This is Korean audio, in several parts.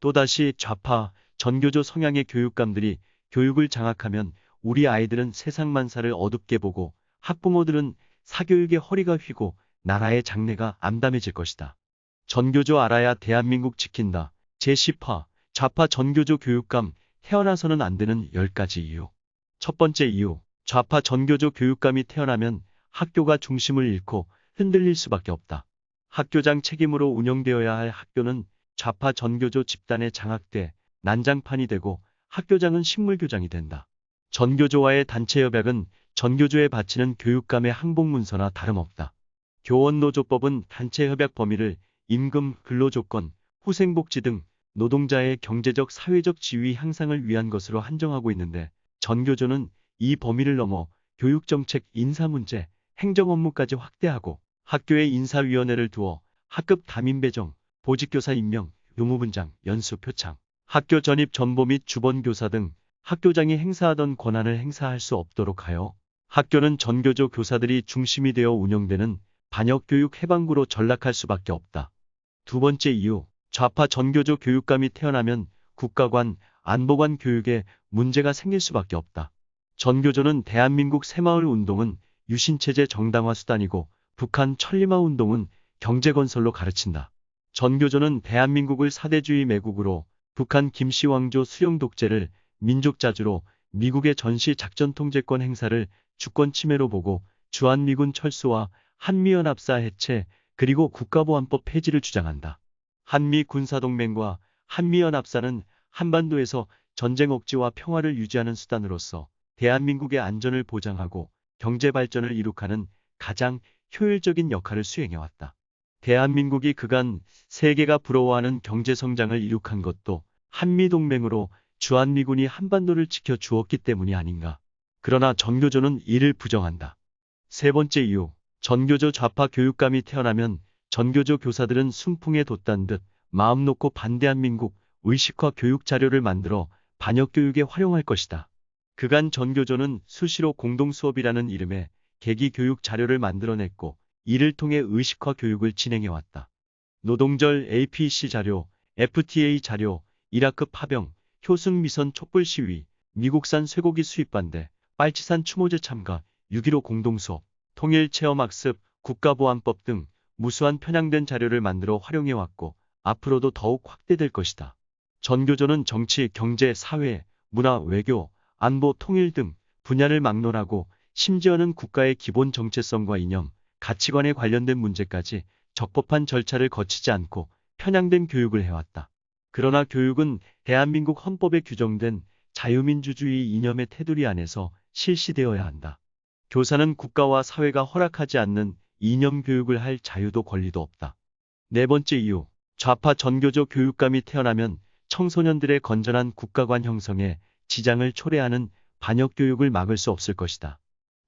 또다시 좌파, 전교조 성향의 교육감들이 교육을 장악하면 우리 아이들은 세상 만사를 어둡게 보고 학부모들은 사교육의 허리가 휘고 나라의 장래가 암담해질 것이다. 전교조 알아야 대한민국 지킨다. 제10화 좌파 전교조 교육감 태어나서는 안 되는 10가지 이유. 첫 번째 이유. 좌파 전교조 교육감이 태어나면 학교가 중심을 잃고 흔들릴 수밖에 없다. 학교장 책임으로 운영되어야 할 학교는 좌파 전교조 집단에 장악돼 난장판이 되고 학교장은 식물교장이 된다. 전교조와의 단체 협약은 전교조에 바치는 교육감의 항복문서나 다름없다. 교원노조법은 단체 협약 범위를 임금, 근로조건, 후생복지 등 노동자의 경제적, 사회적 지위 향상을 위한 것으로 한정하고 있는데 전교조는 이 범위를 넘어 교육정책, 인사 문제, 행정 업무까지 확대하고 학교에 인사위원회를 두어 학급 담임 배정, 보직교사 임명, 의무분장, 연수 표창, 학교 전입 전보 및 주번 교사 등 학교장이 행사하던 권한을 행사할 수 없도록 하여 학교는 전교조 교사들이 중심이 되어 운영되는 반역교육 해방구로 전락할 수밖에 없다. 두 번째 이유, 좌파 전교조 교육감이 태어나면 국가관, 안보관 교육에 문제가 생길 수밖에 없다. 전교조는 대한민국 새마을 운동은 유신체제 정당화 수단이고 북한 천리마 운동은 경제건설로 가르친다. 전교조는 대한민국을 사대주의 매국으로 북한 김씨 왕조 수령 독재를 민족자주로 미국의 전시 작전 통제권 행사를 주권 침해로 보고 주한미군 철수와 한미연합사 해체 그리고 국가보안법 폐지를 주장한다. 한미 군사동맹과 한미연합사는 한반도에서 전쟁 억지와 평화를 유지하는 수단으로서 대한민국의 안전을 보장하고 경제 발전을 이룩하는 가장 효율적인 역할을 수행해왔다. 대한민국이 그간 세계가 부러워하는 경제 성장을 이룩한 것도 한미동맹으로 주한미군이 한반도를 지켜 주었기 때문이 아닌가. 그러나 전교조는 이를 부정한다. 세 번째 이유, 전교조 좌파 교육감이 태어나면 전교조 교사들은 순풍에 돛단 듯 마음 놓고 반대한 민국 의식화 교육 자료를 만들어 반역교육에 활용할 것이다. 그간 전교조는 수시로 공동수업이라는 이름의 계기 교육 자료를 만들어냈고 이를 통해 의식화 교육을 진행해왔다. 노동절 APC 자료, FTA 자료, 이라크 파병, 효순 미선 촛불 시위, 미국산 쇠고기 수입 반대, 빨치산 추모제 참가, 6.15 공동수업, 통일 체험 학습, 국가보안법 등 무수한 편향된 자료를 만들어 활용해왔고 앞으로도 더욱 확대될 것이다. 전교조는 정치, 경제, 사회, 문화, 외교, 안보, 통일 등 분야를 막론하고 심지어는 국가의 기본 정체성과 이념, 가치관에 관련된 문제까지 적법한 절차를 거치지 않고 편향된 교육을 해왔다. 그러나 교육은 대한민국 헌법에 규정된 자유민주주의 이념의 테두리 안에서 실시되어야 한다. 교사는 국가와 사회가 허락하지 않는 이념 교육을 할 자유도 권리도 없다. 네 번째 이유, 좌파 전교조 교육감이 태어나면 청소년들의 건전한 국가관 형성에 지장을 초래하는 반역 교육을 막을 수 없을 것이다.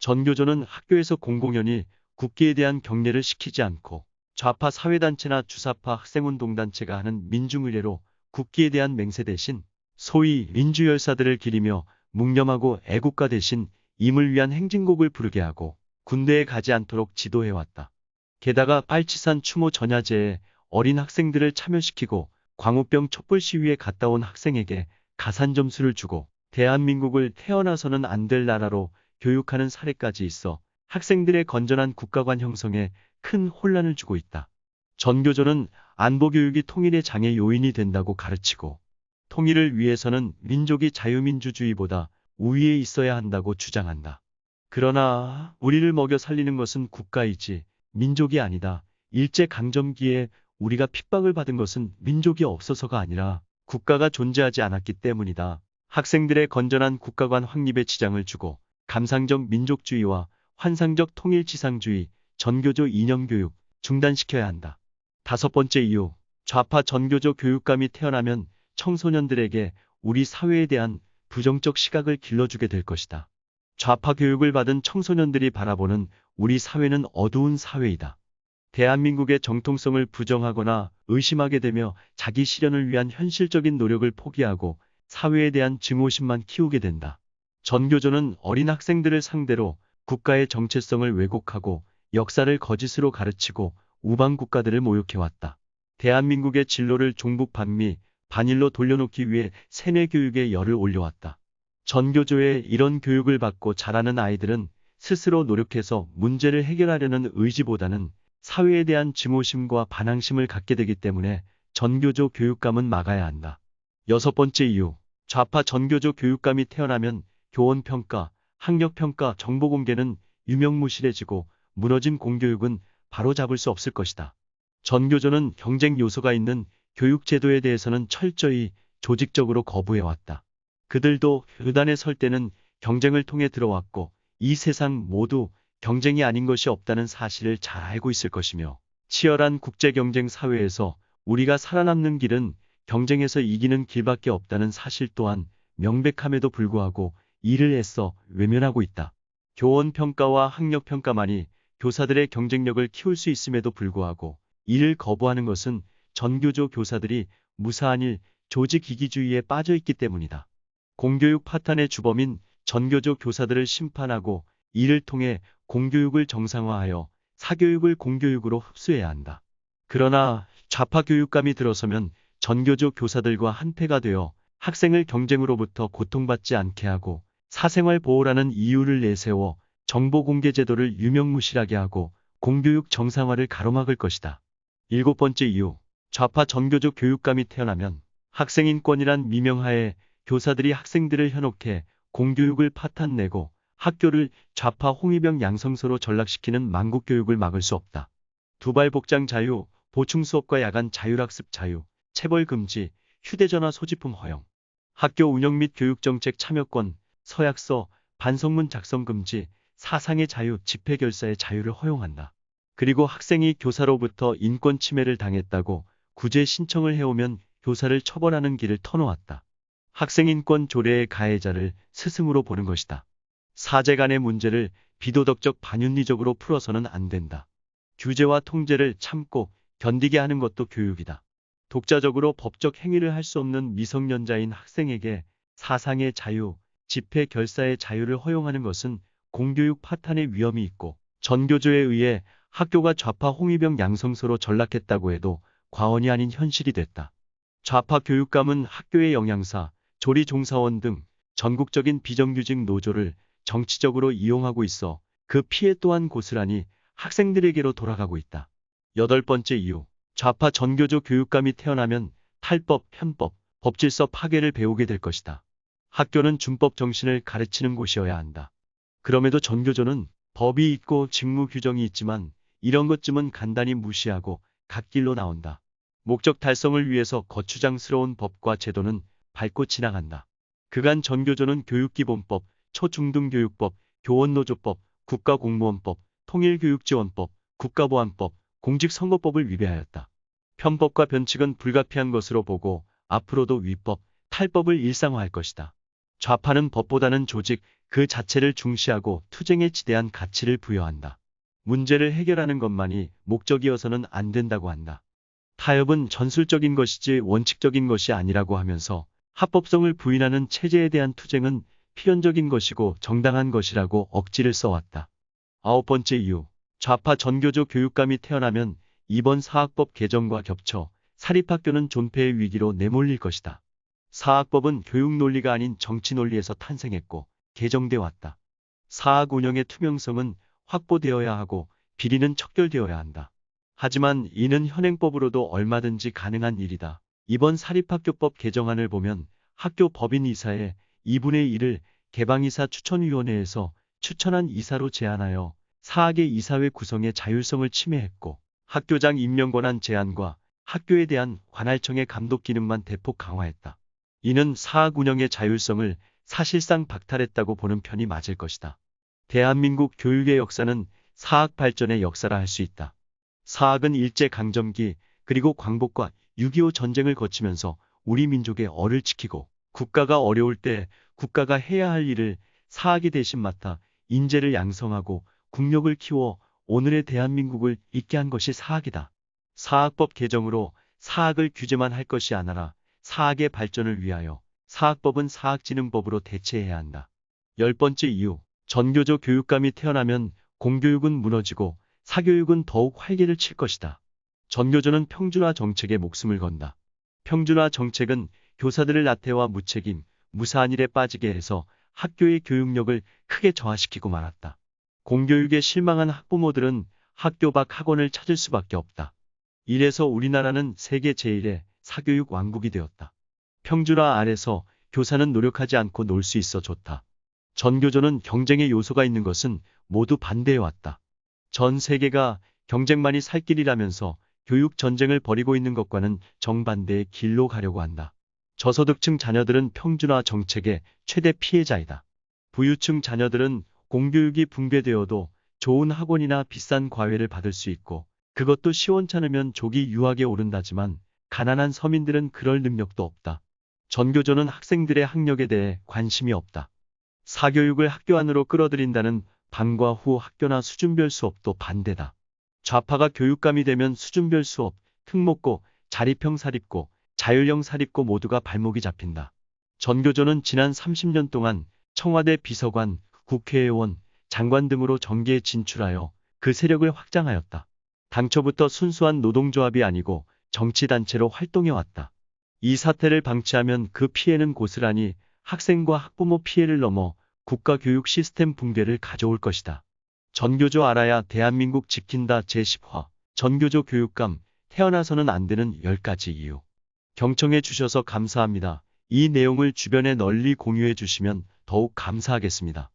전교조는 학교에서 공공연히 국기에 대한 경례를 시키지 않고 좌파 사회단체나 주사파 학생운동단체가 하는 민중의례로 국기에 대한 맹세 대신 소위 민주열사들을 기리며 묵념하고 애국가 대신 임을 위한 행진곡을 부르게 하고 군대에 가지 않도록 지도해왔다. 게다가 빨치산 추모 전야제에 어린 학생들을 참여시키고 광우병 촛불 시위에 갔다 온 학생에게 가산 점수를 주고 대한민국을 태어나서는 안 될 나라로 교육하는 사례까지 있어 학생들의 건전한 국가관 형성에 큰 혼란을 주고 있다. 전교조는 안보교육이 통일의 장애 요인이 된다고 가르치고 통일을 위해서는 민족이 자유민주주의보다 우위에 있어야 한다고 주장한다. 그러나 우리를 먹여 살리는 것은 국가이지 민족이 아니다. 일제강점기에 우리가 핍박을 받은 것은 민족이 없어서가 아니라 국가가 존재하지 않았기 때문이다. 학생들의 건전한 국가관 확립에 지장을 주고 감상적 민족주의와 환상적 통일지상주의, 전교조 이념교육 중단시켜야 한다. 다섯 번째 이유, 좌파 전교조 교육감이 태어나면 청소년들에게 우리 사회에 대한 부정적 시각을 길러주게 될 것이다. 좌파 교육을 받은 청소년들이 바라보는 우리 사회는 어두운 사회이다. 대한민국의 정통성을 부정하거나 의심하게 되며 자기 실현을 위한 현실적인 노력을 포기하고 사회에 대한 증오심만 키우게 된다. 전교조는 어린 학생들을 상대로 국가의 정체성을 왜곡하고 역사를 거짓으로 가르치고 우방 국가들을 모욕해왔다. 대한민국의 진로를 종북 반미, 반일로 돌려놓기 위해 세뇌 교육에 열을 올려왔다. 전교조의 이런 교육을 받고 자라는 아이들은 스스로 노력해서 문제를 해결하려는 의지보다는 사회에 대한 증오심과 반항심을 갖게 되기 때문에 전교조 교육감은 막아야 한다. 여섯 번째 이유. 좌파 전교조 교육감이 태어나면 교원 평가, 학력 평가, 정보 공개는 유명무실해지고 무너진 공교육은 바로 잡을 수 없을 것이다. 전교조는 경쟁 요소가 있는 교육 제도에 대해서는 철저히 조직적으로 거부해왔다. 그들도 의단에 설 때는 경쟁을 통해 들어왔고 이 세상 모두 경쟁이 아닌 것이 없다는 사실을 잘 알고 있을 것이며 치열한 국제 경쟁 사회에서 우리가 살아남는 길은 경쟁에서 이기는 길밖에 없다는 사실 또한 명백함에도 불구하고 이를 애써 외면하고 있다. 교원 평가와 학력 평가만이 교사들의 경쟁력을 키울 수 있음에도 불구하고 이를 거부하는 것은 전교조 교사들이 무사한 일, 조직 이기주의에 빠져 있기 때문이다. 공교육 파탄의 주범인 전교조 교사들을 심판하고 이를 통해 공교육을 정상화하여 사교육을 공교육으로 흡수해야 한다. 그러나 좌파 교육감이 들어서면 전교조 교사들과 한패가 되어 학생을 경쟁으로부터 고통받지 않게 하고 사생활 보호라는 이유를 내세워 정보 공개 제도를 유명무실하게 하고 공교육 정상화를 가로막을 것이다. 일곱 번째 이유. 좌파 전교조 교육감이 태어나면 학생인권이란 미명하에 교사들이 학생들을 현혹해 공교육을 파탄내고 학교를 좌파 홍위병 양성소로 전락시키는 망국교육을 막을 수 없다. 두발 복장 자유, 보충 수업과 야간 자율학습 자유, 체벌 금지, 휴대전화 소지품 허용, 학교 운영 및 교육정책 참여권, 서약서, 반성문 작성 금지, 사상의 자유, 집회 결사의 자유를 허용한다. 그리고 학생이 교사로부터 인권 침해를 당했다고 구제 신청을 해오면 교사를 처벌하는 길을 터놓았다. 학생인권 조례의 가해자를 스승으로 보는 것이다. 사제 간의 문제를 비도덕적 반윤리적으로 풀어서는 안 된다. 규제와 통제를 참고 견디게 하는 것도 교육이다. 독자적으로 법적 행위를 할 수 없는 미성년자인 학생에게 사상의 자유, 집회 결사의 자유를 허용하는 것은 공교육 파탄의 위험이 있고 전교조에 의해 학교가 좌파 홍위병 양성소로 전락했다고 해도 과언이 아닌 현실이 됐다. 좌파 교육감은 학교의 영양사, 조리 종사원 등 전국적인 비정규직 노조를 정치적으로 이용하고 있어 그 피해 또한 고스란히 학생들에게로 돌아가고 있다. 여덟 번째 이유. 좌파 전교조 교육감이 태어나면 탈법, 편법, 법질서 파괴를 배우게 될 것이다. 학교는 준법 정신을 가르치는 곳이어야 한다. 그럼에도 전교조는 법이 있고 직무 규정이 있지만 이런 것쯤은 간단히 무시하고 갓길로 나온다. 목적 달성을 위해서 거추장스러운 법과 제도는 밟고 지나간다. 그간 전교조는 교육기본법, 초중등교육법, 교원노조법, 국가공무원법, 통일교육지원법, 국가보안법, 공직선거법을 위배하였다. 편법과 변칙은 불가피한 것으로 보고 앞으로도 위법, 탈법을 일상화할 것이다. 좌파는 법보다는 조직 그 자체를 중시하고 투쟁에 지대한 가치를 부여한다. 문제를 해결하는 것만이 목적이어서는 안 된다고 한다. 타협은 전술적인 것이지 원칙적인 것이 아니라고 하면서 합법성을 부인하는 체제에 대한 투쟁은 필연적인 것이고 정당한 것이라고 억지를 써왔다. 아홉 번째 이유. 좌파 전교조 교육감이 태어나면 이번 사학법 개정과 겹쳐 사립학교는 존폐의 위기로 내몰릴 것이다. 사학법은 교육 논리가 아닌 정치 논리에서 탄생했고 개정돼 왔다. 사학 운영의 투명성은 확보되어야 하고 비리는 척결되어야 한다. 하지만 이는 현행법으로도 얼마든지 가능한 일이다. 이번 사립학교법 개정안을 보면 학교 법인 이사의 2분의 1을 개방이사 추천위원회에서 추천한 이사로 제한하여 사학의 이사회 구성의 자율성을 침해했고 학교장 임명 권한 제한과 학교에 대한 관할청의 감독 기능만 대폭 강화했다. 이는 사학 운영의 자율성을 사실상 박탈했다고 보는 편이 맞을 것이다. 대한민국 교육의 역사는 사학 발전의 역사라 할 수 있다. 사학은 일제강점기 그리고 광복과 6.25 전쟁을 거치면서 우리 민족의 얼을 지키고 국가가 어려울 때 국가가 해야 할 일을 사학이 대신 맡아 인재를 양성하고 국력을 키워 오늘의 대한민국을 있게 한 것이 사학이다. 사학법 개정으로 사학을 규제만 할 것이 아니라 사학의 발전을 위하여 사학법은 사학진흥법으로 대체해야 한다. 열 번째 이유. 전교조 교육감이 태어나면 공교육은 무너지고 사교육은 더욱 활개를 칠 것이다. 전교조는 평준화 정책에 목숨을 건다. 평준화 정책은 교사들을 나태와 무책임, 무사한 일에 빠지게 해서 학교의 교육력을 크게 저하시키고 말았다. 공교육에 실망한 학부모들은 학교 밖 학원을 찾을 수밖에 없다. 이래서 우리나라는 세계 제1의 사교육 왕국이 되었다. 평준화 아래서 교사는 노력하지 않고 놀 수 있어 좋다. 전교조는 경쟁의 요소가 있는 것은 모두 반대해왔다. 전 세계가 경쟁만이 살 길이라면서 교육 전쟁을 벌이고 있는 것과는 정반대의 길로 가려고 한다. 저소득층 자녀들은 평준화 정책의 최대 피해자이다. 부유층 자녀들은 공교육이 붕괴되어도 좋은 학원이나 비싼 과외를 받을 수 있고 그것도 시원찮으면 조기 유학에 오른다지만 가난한 서민들은 그럴 능력도 없다. 전교조는 학생들의 학력에 대해 관심이 없다. 사교육을 학교 안으로 끌어들인다는 방과 후 학교나 수준별 수업도 반대다. 좌파가 교육감이 되면 수준별 수업, 특목고, 자립형 사립고, 자율형 사립고 모두가 발목이 잡힌다. 전교조는 지난 30년 동안 청와대 비서관, 국회의원, 장관 등으로 정계에 진출하여 그 세력을 확장하였다. 당초부터 순수한 노동조합이 아니고 정치단체로 활동해왔다. 이 사태를 방치하면 그 피해는 고스란히 학생과 학부모 피해를 넘어 국가교육 시스템 붕괴를 가져올 것이다. 전교조 알아야 대한민국 지킨다 제10화 전교조 교육감 태어나서는 안 되는 10가지 이유 경청해 주셔서 감사합니다. 이 내용을 주변에 널리 공유해 주시면 더욱 감사하겠습니다.